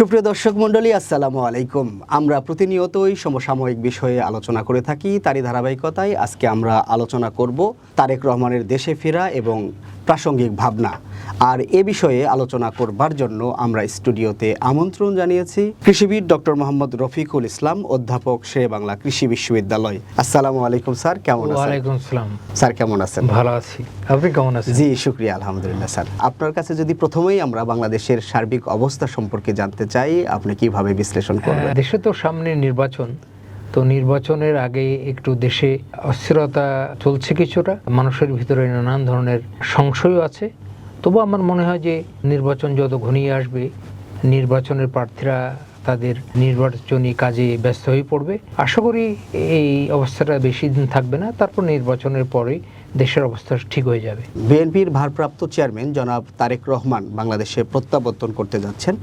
সুপ্রিয় দর্শক মণ্ডলী আসসালামু আলাইকুম। আমরা প্রতিনিয়তই সমসাময়িক বিষয়ে আলোচনা করে থাকি তারই ধারাবাহিকতায় আজকে আমরা আলোচনা করব তারেক রহমানের দেশে ফেরা এবং প্রাসঙ্গিক ভাবনা। আর এ বিষয়ে আলোচনা করবার জন্য আমরা স্টুডিওতে আমন্ত্রণ জানিয়েছি কৃষিবিদ ডক্টর মোহাম্মদ রফিকুল ইসলাম অধ্যাপক শেরে বাংলা কৃষি বিশ্ববিদ্যালয়। আসসালামু আলাইকুম স্যার কেমন আছেন? স্যার কেমন আছেন? ভালো আছি। আপনি কেমন আছেন? জি শুক্রিয়া আলহামদুলিল্লাহ স্যার। আপনার কাছে যদি প্রথমেই আমরা বাংলাদেশের সার্বিক অবস্থা সম্পর্কে জানতে চাই আপনি কীভাবে বিশ্লেষণ করবেন? দেশে তো সামনে নির্বাচন। তো নির্বাচনের আগে একটু দেশে অস্থিরতা চলছে কিছুটা। মানুষের ভিতরে নানান ধরনের সংশয়ও আছে। তবু আমার মনে হয় যে নির্বাচন যত ঘনিয়ে আসবে নির্বাচনের প্রার্থীরা তাদের নির্বাচনী কাজে ব্যস্ত হয়ে পড়বে। আশা করি এই অবস্থাটা বেশি দিন থাকবে না। তারপর নির্বাচনের পরে দেশের অবস্থা ঠিক হয়ে যাবে। বিএনপির ভারপ্রাপ্ত চেয়ারম্যান জনাব তারেক রহমান বাংলাদেশে প্রত্যাবর্তন করতে যাচ্ছেন।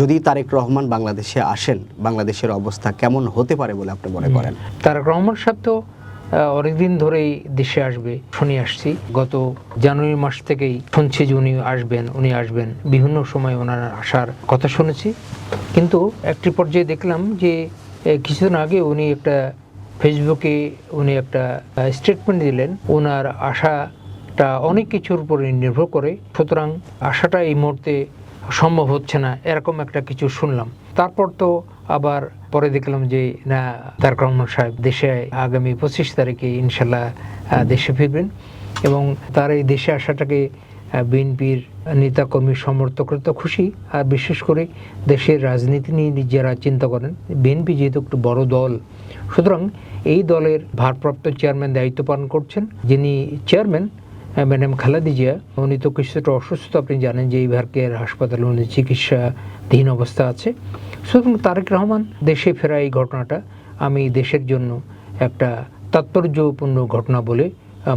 যদি তারেক রহমান বাংলাদেশে আসেন বাংলাদেশের অবস্থা কেমন হতে পারে বলে আপনি মনে করেন? তারেক রহমান সাহেব তো অনেকদিন ধরেই দেশে আসবে শুনে আসছি। গত জানুয়ারি মাস থেকেই শুনছি যে উনি আসবেন উনি আসবেন। বিভিন্ন সময় ওনার আসার কথা শুনেছি। কিন্তু একটি পর্যায়ে দেখলাম যে কিছুদিন আগে উনি একটা ফেসবুকে উনি একটা স্টেটমেন্ট দিলেন। ওনার আশাটা অনেক কিছুর উপরে নির্ভর করে। সুতরাং আশাটা এই মুহূর্তে সম্ভব হচ্ছে না, এরকম একটা কিছু শুনলাম। তারপর তো আবার পরে দেখলাম যে, না তারক রহমান সাহেব দেশে আগামী পঁচিশ তারিখে ইনশাল্লাহ দেশে ফিরবেন। এবং তার এই দেশে আসাটাকে বিএনপির নেতাকর্মী সমর্থকরা তো খুশি। আর বিশেষ করে দেশের রাজনীতি নিয়ে যারা চিন্তা করেন। বিএনপি যেহেতু একটু বড় দল, সুতরাং এই দলের ভারপ্রাপ্ত চেয়ারম্যান দায়িত্ব পালন করছেন, যিনি চেয়ারম্যান ম্যাডাম খালাদি জিয়া। উনি তো কিছুটা অসুস্থ, আপনি জানেন যে এই ভারকের হাসপাতালে উনি চিকিৎসাধীন অবস্থা আছে। সুতরাং তারেক রহমান, দেশে ফেরা এই ঘটনাটা আমি দেশের জন্য একটা তাৎপর্যপূর্ণ ঘটনা বলে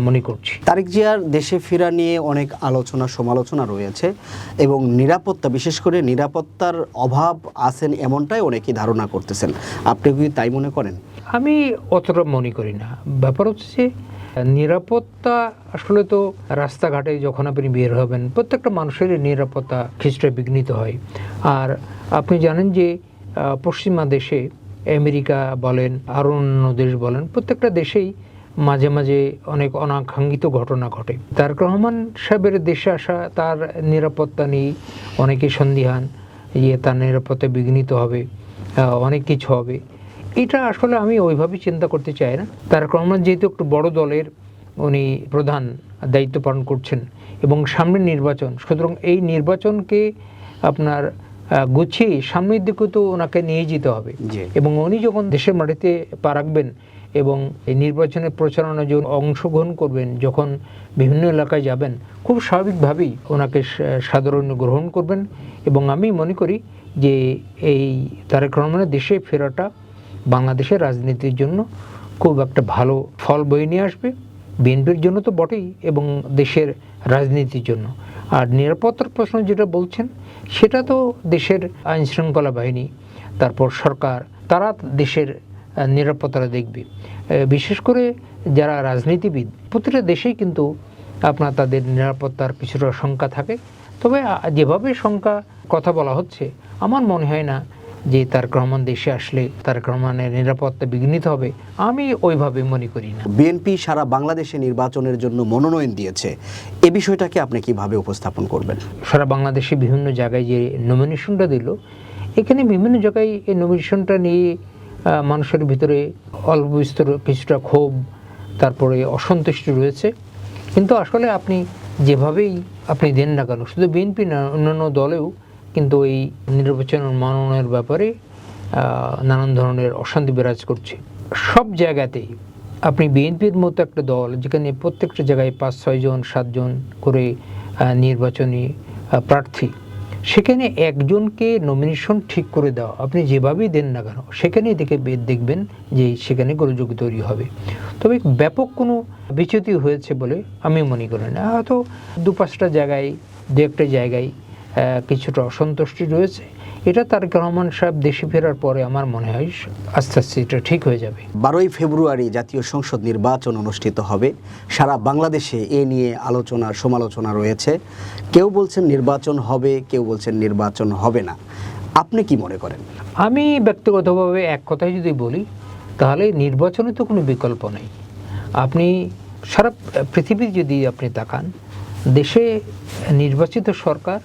মনে করছি। তারেক জিয়ার দেশে ফেরা নিয়ে অনেক আলোচনা সমালোচনা রয়েছে এবং নিরাপত্তা বিশেষ করে নিরাপত্তার অভাব আছেন এমনটাই অনেকেই ধারণা করতেছেন। আপনি কি তাই মনে করেন? আমি অতটা মনে করি না। ব্যাপার হচ্ছে নিরাপত্তা আসলে তো রাস্তাঘাটে যখন আপনি বের হবেন প্রত্যেকটা মানুষের নিরাপত্তা কিছুটা বিঘ্নিত হয়। আর আপনি জানেন যে পশ্চিমা দেশে আমেরিকা বলেন আরও অন্য দেশ বলেন প্রত্যেকটা দেশেই মাঝে মাঝে অনেক অনাকাঙ্ক্ষিত ঘটনা ঘটে। তারক রহমান সাহেবের দেশে আসা তার নিরাপত্তা নিয়ে অনেকে সন্দিহান ইয়ে তার নিরাপত্তা বিঘ্নিত হবে অনেক কিছু হবে। এটা আসলে আমি ওইভাবে চিন্তা করতে চাই না। তারক রহমান যেহেতু একটু বড় দলের উনি প্রধান দায়িত্ব পালন করছেন এবং সামনের নির্বাচন সুতরাং এই নির্বাচনকে আপনার গুছিয়ে সামনের দিকে তো ওনাকে নিয়ে যেতে হবে। এবং উনি যখন দেশের মাটিতে পা রাখবেন এবং এই নির্বাচনের প্রচারণা যখন অংশগ্রহণ করবেন যখন বিভিন্ন এলাকায় যাবেন, খুব স্বাভাবিকভাবেই ওনাকে সা- সাদরণ্য গ্রহণ করবেন এবং আমি মনে করি যে এই তারেক রহমানের দেশে ফেরাটা বাংলাদেশের রাজনীতির জন্য খুব একটা ভালো ফল বয়ে নিয়ে আসবে। বিএনপির জন্য তো বটেই এবং দেশের রাজনীতির জন্য। আর নিরাপত্তার প্রশ্ন যেটা বলছেন, সেটা তো দেশের আইনশৃঙ্খলা বাহিনী, তারপর সরকার, তারা দেশের নিরাপত্তা দেখবে। বিশেষ করে যারা রাজনীতিবিদ প্রতিটা দেশেই কিন্তু আপনার তাদের নিরাপত্তার কিছুটা শঙ্কা থাকে। তবে যেভাবে শঙ্কা কথা বলা হচ্ছে আমার মনে হয় না যে তার রহমান দেশে আসলে তার রহমানের নিরাপত্তা বিঘ্নিত হবে আমি ওইভাবে মনে করি না। বিএনপি সারা বাংলাদেশে নির্বাচনের জন্য মনোনয়ন দিয়েছে। এ বিষয়টাকে আপনি কীভাবে উপস্থাপন করবেন? সারা বাংলাদেশে বিভিন্ন জায়গায় যে নমিনেশনটা দিল এখানে বিভিন্ন জায়গায় এই নমিনেশনটা নিয়ে মানুষের ভিতরে অল্প বিস্তর কিছুটা ক্ষোভ, তারপরে অসন্তুষ্টি রয়েছে। কিন্তু আসলে আপনি যেভাবেই আপনি দেন না কেন, শুধু বিএনপি না, অন্যান্য দলেও কিন্তু এই নির্বাচন মনোনয়নের ব্যাপারে নানান ধরনের অশান্তি বিরাজ করছে। সব জায়গাতেই আপনি বিএনপির মতো একটা দল, যেখানে প্রত্যেকটা জায়গায় পাঁচ ছয়জন সাতজন করে নির্বাচনী প্রার্থী সেখানে একজনকে নমিনেশন ঠিক করে দেওয়া আপনি যেভাবেই দেন না কেন, সেখানেই দেখে দেখবেন যে সেখানে গোলযোগ তৈরি হবে। তবে ব্যাপক কোনো বিচ্যুতি হয়েছে বলে আমি মনে করি না। হয়তো দু পাঁচটা জায়গায় দু একটা জায়গায় কিছুটা অসন্তুষ্টি রয়েছে। এটা তারেক রহমান সাহেব দেশে ফেরার পরে আমার মনে হয় আস্তে আস্তে এটা ঠিক হয়ে যাবে। বারোই ফেব্রুয়ারি জাতীয় সংসদ নির্বাচন অনুষ্ঠিত হবে। সারা বাংলাদেশে এ নিয়ে আলোচনা সমালোচনা রয়েছে। কেউ বলছেন নির্বাচন হবে কেউ বলছেন নির্বাচন হবে না। আপনি কি মনে করেন? আমি ব্যক্তিগতভাবে এক কথায় যদি বলি তাহলে নির্বাচনে তো কোনো বিকল্প নেই। আপনি সারা পৃথিবী যদি আপনি তাকান দেশে নির্বাচিত সরকার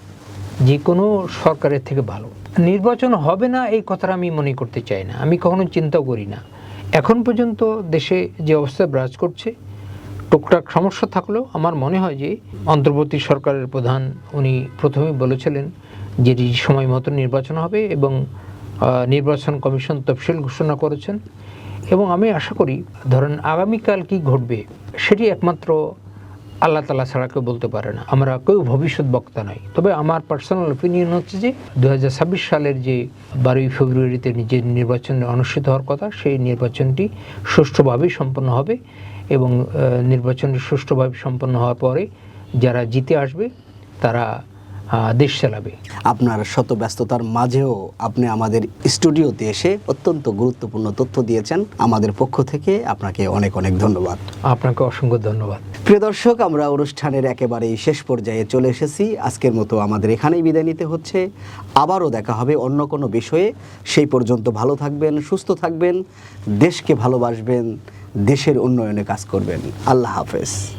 যে কোনো সরকারের থেকে ভালো। নির্বাচন হবে না, এই কথাটা আমি মনে করতে চাই না। আমি কখনো চিন্তাও করি না। এখন পর্যন্ত দেশে যে অবস্থা বিরাজ করছে, টুকটাক সমস্যা থাকলেও আমার মনে হয় যে অন্তর্বর্তী সরকারের প্রধান উনি প্রথমেই বলেছিলেন যে সময় মতো নির্বাচন হবে এবং নির্বাচন কমিশন তফসিল ঘোষণা করেছেন। এবং আমি আশা করি, ধরেন আগামীকাল কি ঘটবে, সেটি একমাত্র আল্লাহ তালা ছাড়া কেউ বলতে পারে না। আমরা কেউ ভবিষ্যৎ বক্তা নাই। তবে আমার পার্সোনাল ওপিনিয়ন হচ্ছে যে দু হাজার ছাব্বিশ সালের যে বারোই ফেব্রুয়ারিতে যে নির্বাচন অনুষ্ঠিত হওয়ার কথা, সেই নির্বাচনটি সুষ্ঠুভাবেই সম্পন্ন হবে এবং নির্বাচনটি সুষ্ঠুভাবে সম্পন্ন হওয়ার পরে যারা জিতে আসবে, তারা দেশ চালাবে। আপনার শত ব্যস্ততার মাঝেও আপনি আমাদের স্টুডিওতে এসে অত্যন্ত গুরুত্বপূর্ণ তথ্য দিয়েছেন। আমাদের পক্ষ থেকে আপনাকে অনেক অনেক ধন্যবাদ। আপনাকে অসংখ্য ধন্যবাদ। প্রিয় দর্শক আমরা অনুষ্ঠানের একেবারেই শেষ পর্যায়ে চলে এসেছি। আজকের মতো আমাদের এখানেই বিদায় নিতে হচ্ছে। আবারও দেখা হবে অন্য কোনো বিষয়ে। সেই পর্যন্ত ভালো থাকবেন সুস্থ থাকবেন দেশকে ভালোবাসবেন দেশের উন্নয়নে কাজ করবেন। আল্লাহ হাফেজ।